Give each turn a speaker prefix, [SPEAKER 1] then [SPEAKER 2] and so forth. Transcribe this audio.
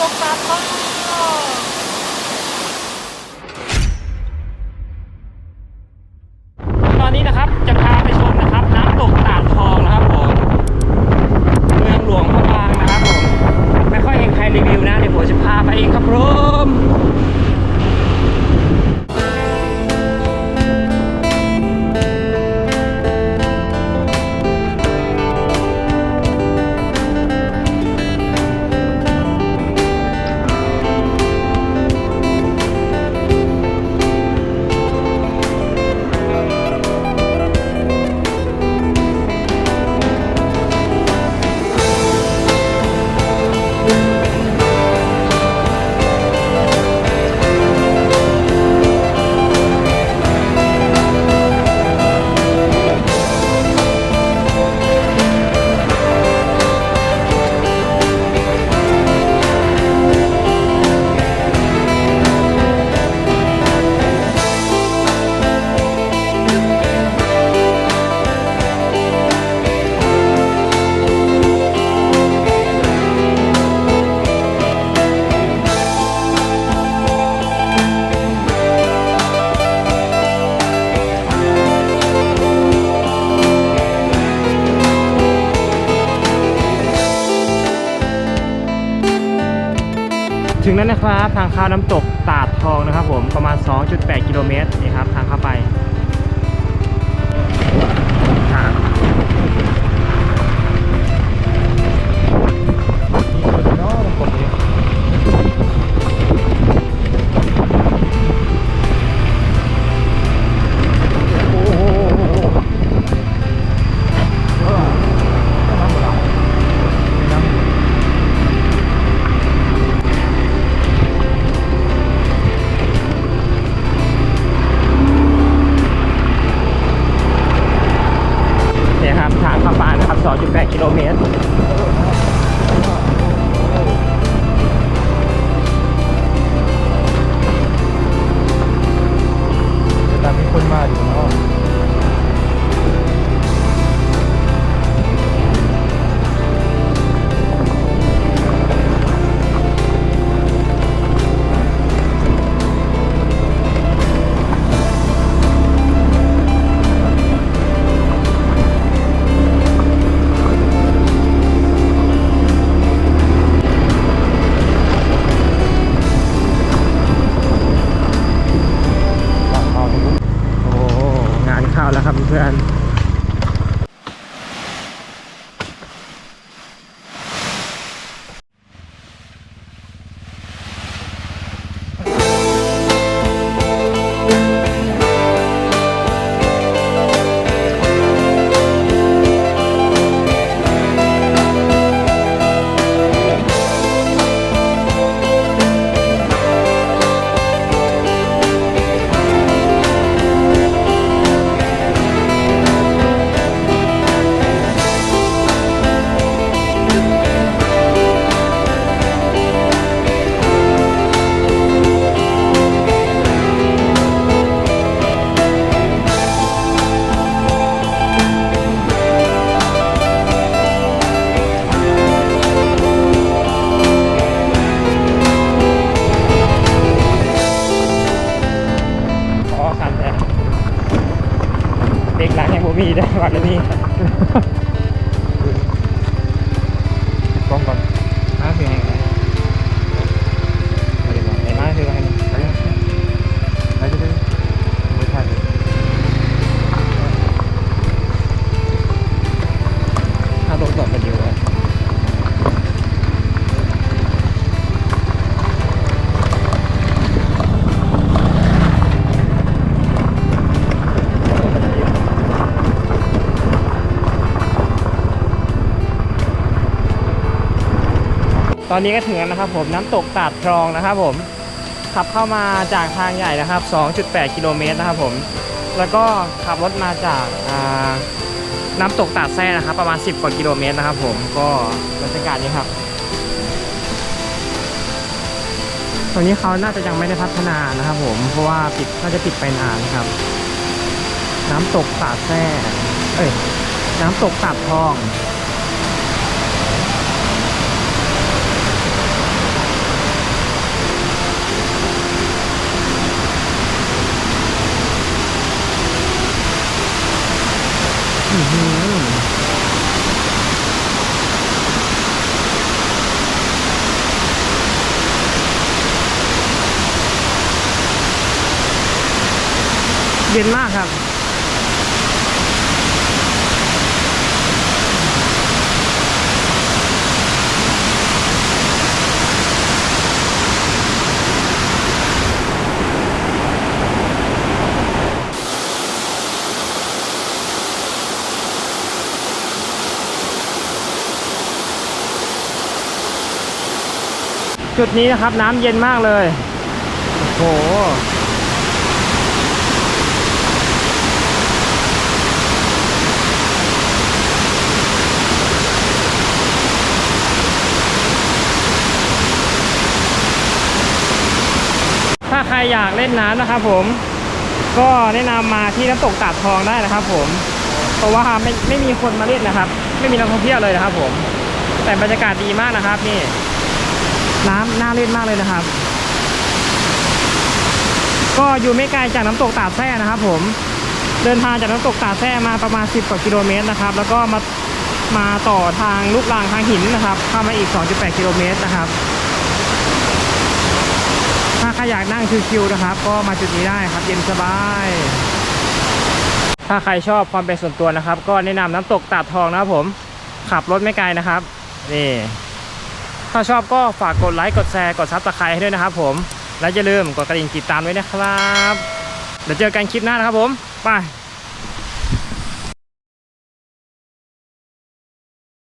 [SPEAKER 1] ตก ถึงแล้วนะครับทางเข้าน้ำตกตาดทองนะครับผมประมาณ 2.8 กิโลเมตรนี่ครับทางเข้าไป 12.8 กิโลเมตร
[SPEAKER 2] เยั
[SPEAKER 1] งบ่มีได้วัดแล้วนี่
[SPEAKER 2] กล้องก่อน
[SPEAKER 1] ตอนนี้ก็ถึงแล้วนะครับผมน้ำตกตาดคลองนะครับผมขับเข้ามาจากทางใหญ่นะครับ 2.8 กิโลเมตรนะครับผม แล้วก็ขับรถมาจากาน้ำตกตาดแซ่นะครับ ประมาณ 10 กว่ากิโลเมตรนะครับผมก็บรรยากาศนี้ครับตรงนี้เขาน่าจะยังไม่ได้พัฒนานะครับผมเพราะว่าปิดน่าจะปิดไปนานครับ น้ำตกตาดแซ่เอ้ยน้ำตกตาดทอง เย็นมากครับ จุดนี้นะครับน้ำเย็นมากเลย โอ้โห ถ้าใคร อยากเล่นน้ำนะครับผม ก็แนะนำมาที่น้ำตกตาดทองได้นะครับ ผม เพราะว่าไม่ไม่มีคนมาเล่นนะครับ ไม่มีนักท่องเที่ยวเลยนะครับ ผม แต่บรรยากาศดีมากนะครับ นี่ น้ำน่าเล่นมากเลยนะครับ ก็อยู่ไม่ไกลจากน้ำตกตาดแท่นะครับ ผม เดินทางจากน้ำตกตาดแท่มาประมาณ 10กว่ากิโลเมตรนะครับ แล้วก็มามาต่อทางลูกรางทางหินนะครับเข้ามาอีก 2.8 กิโลเมตรนะครับาใครอยากนั่งชิวๆนะครับ ก็มาจุดนี้ได้ครับ เย็นสบาย ถ้าใครชอบความเป็นส่วนตัวนะครับ ก็แนะนำน้ำตกตาดทองนะครับผม ขับรถไม่ไกลนะครับนี่ถ้าชอบก็ฝากกดไลค์กดแชร์กดซับสไครต์ให้ด้วยนะครับผมและอย่าลืมกดกระดิ่งติดตามด้วยนะครับ เดี๋ยวเจอกันคลิปหน้านะครับผม ไป